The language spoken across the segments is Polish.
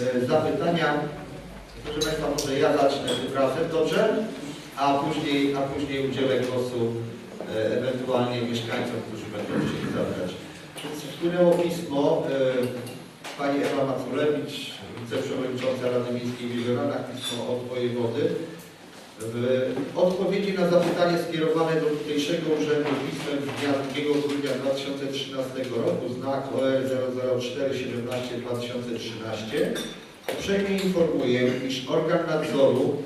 e, zapytania. Proszę Państwa, może ja zacznę tym razem, dobrze? A później, a później udzielę głosu e, ewentualnie mieszkańcom, którzy będą chcieli zabrać. Wpłynęło pismo e, pani Ewa Maculewicz, wiceprzewodnicząca Rady Miejskiej w Jeziorach, pismo od wojewody. W odpowiedzi na zapytanie skierowane do tutejszego urzędu pismem z dnia 2 grudnia 2013 roku, znak OR 004 17 2013, uprzejmie informuję, iż organ nadzoru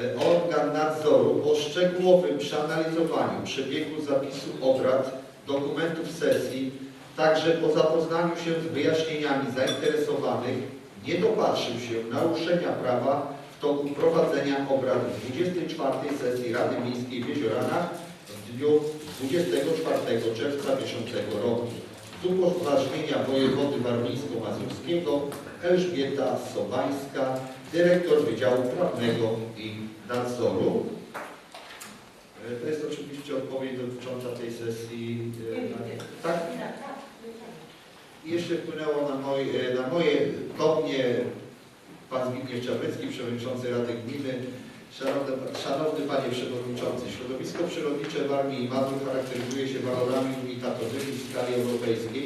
e, organ nadzoru po szczegółowym przeanalizowaniu przebiegu zapisu obrad, dokumentów sesji, także po zapoznaniu się z wyjaśnieniami zainteresowanych, nie dopatrzył się naruszenia prawa w toku prowadzenia obrad 24 sesji Rady Miejskiej w Jezioranach w dniu 24 czerwca bieżącego roku. Z upoważnienia wojewody warmińsko-mazurskiego Elżbieta Sobańska, dyrektor Wydziału Prawnego i Nadzoru. Jeszcze wpłynęło na moje, na moje pan Zbigniew Czapecki, przewodniczący Rady Gminy. Szanowny, szanowny Panie Przewodniczący, środowisko przyrodnicze w Armii i Mazur charakteryzuje się walorami unitatowymi w skali europejskiej.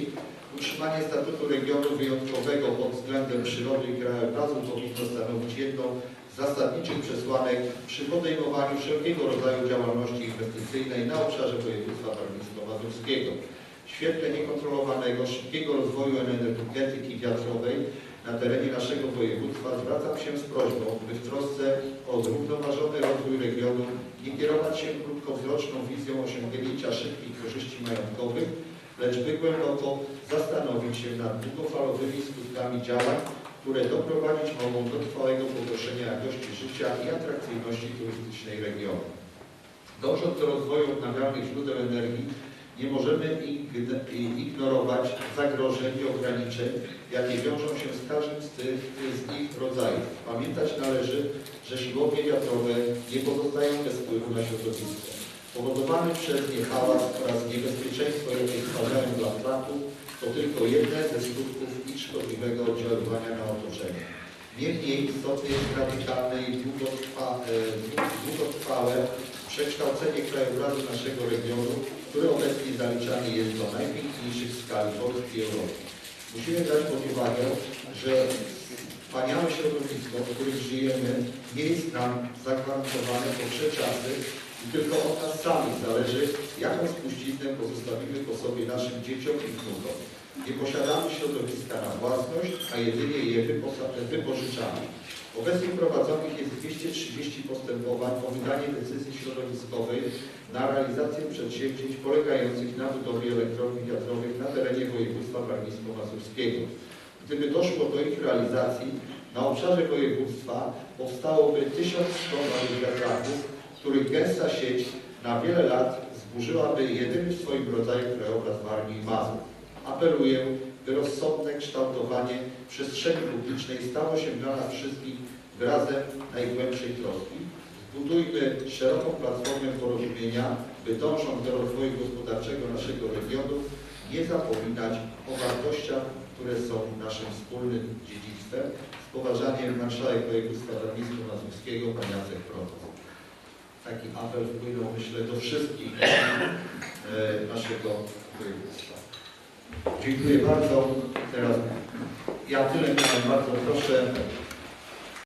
Utrzymanie statutu regionu wyjątkowego pod względem przyrody i krajobrazu powinno stanowić jedną z zasadniczych przesłanek przy podejmowaniu wszelkiego rodzaju działalności inwestycyjnej na obszarze województwa warmińsko-mazurskiego. W świetle niekontrolowanego, szybkiego rozwoju energetyki wiatrowej na terenie naszego województwa zwracam się z prośbą, by w trosce o zrównoważony rozwój regionu nie kierować się krótkowzroczną wizją osiągnięcia szybkich korzyści majątkowych, lecz by głęboko zastanowić się nad długofalowymi skutkami działań, które doprowadzić mogą do trwałego pogorszenia jakości życia i atrakcyjności turystycznej regionu. Dążąc do rozwoju odnawialnych źródeł energii, nie możemy ignorować zagrożeń i ograniczeń, jakie wiążą się z każdym z tych z ich rodzajów. Pamiętać należy, że siłownie wiatrowe nie pozostają bez wpływu na środowisko. Powodowany przez nie hałas oraz niebezpieczeństwo, jakie stwarzają dla ptaków, to tylko jedne ze skutków ich szkodliwego oddziaływania na otoczenie. Niemniej istotne jest radykalne i e, dłu- długotrwałe przekształcenie krajobrazu naszego regionu, który obecnie zaliczany jest do najpiękniejszych w skali Polski i Europy. Musimy brać pod uwagę, że wspaniałe środowisko, w którym żyjemy, nie jest nam zagwarantowane po czasy i tylko od nas samych zależy, jaką spuściznę pozostawimy po sobie naszym dzieciom i wnukom. Nie posiadamy środowiska na własność, a jedynie je wypożyczamy. Obecnie prowadzonych jest 230 postępowań o wydanie decyzji środowiskowej na realizację przedsięwzięć polegających na budowie elektrowni wiatrowych na terenie województwa warmińsko-mazurskiego. Gdyby doszło do ich realizacji, na obszarze województwa powstałoby 1100 nowych wiatraków, których gęsta sieć na wiele lat zburzyłaby jedyny w swoim rodzaju krajobraz Warmii i Mazur. Apeluję, by rozsądne kształtowanie przestrzeni publicznej stało się dla nas wszystkich wyrazem najgłębszej troski. Zbudujmy szeroką platformę porozumienia, by dążąc do rozwoju gospodarczego naszego regionu, nie zapominać o wartościach, które są naszym wspólnym dziedzictwem. Z poważaniem marszałek województwa warmińsko-mazurskiego, pan Jacek Protas. Taki apel wpłynął, myślę, do wszystkich e, naszego województwa. Dziękuję bardzo. Teraz ja tyle bardzo proszę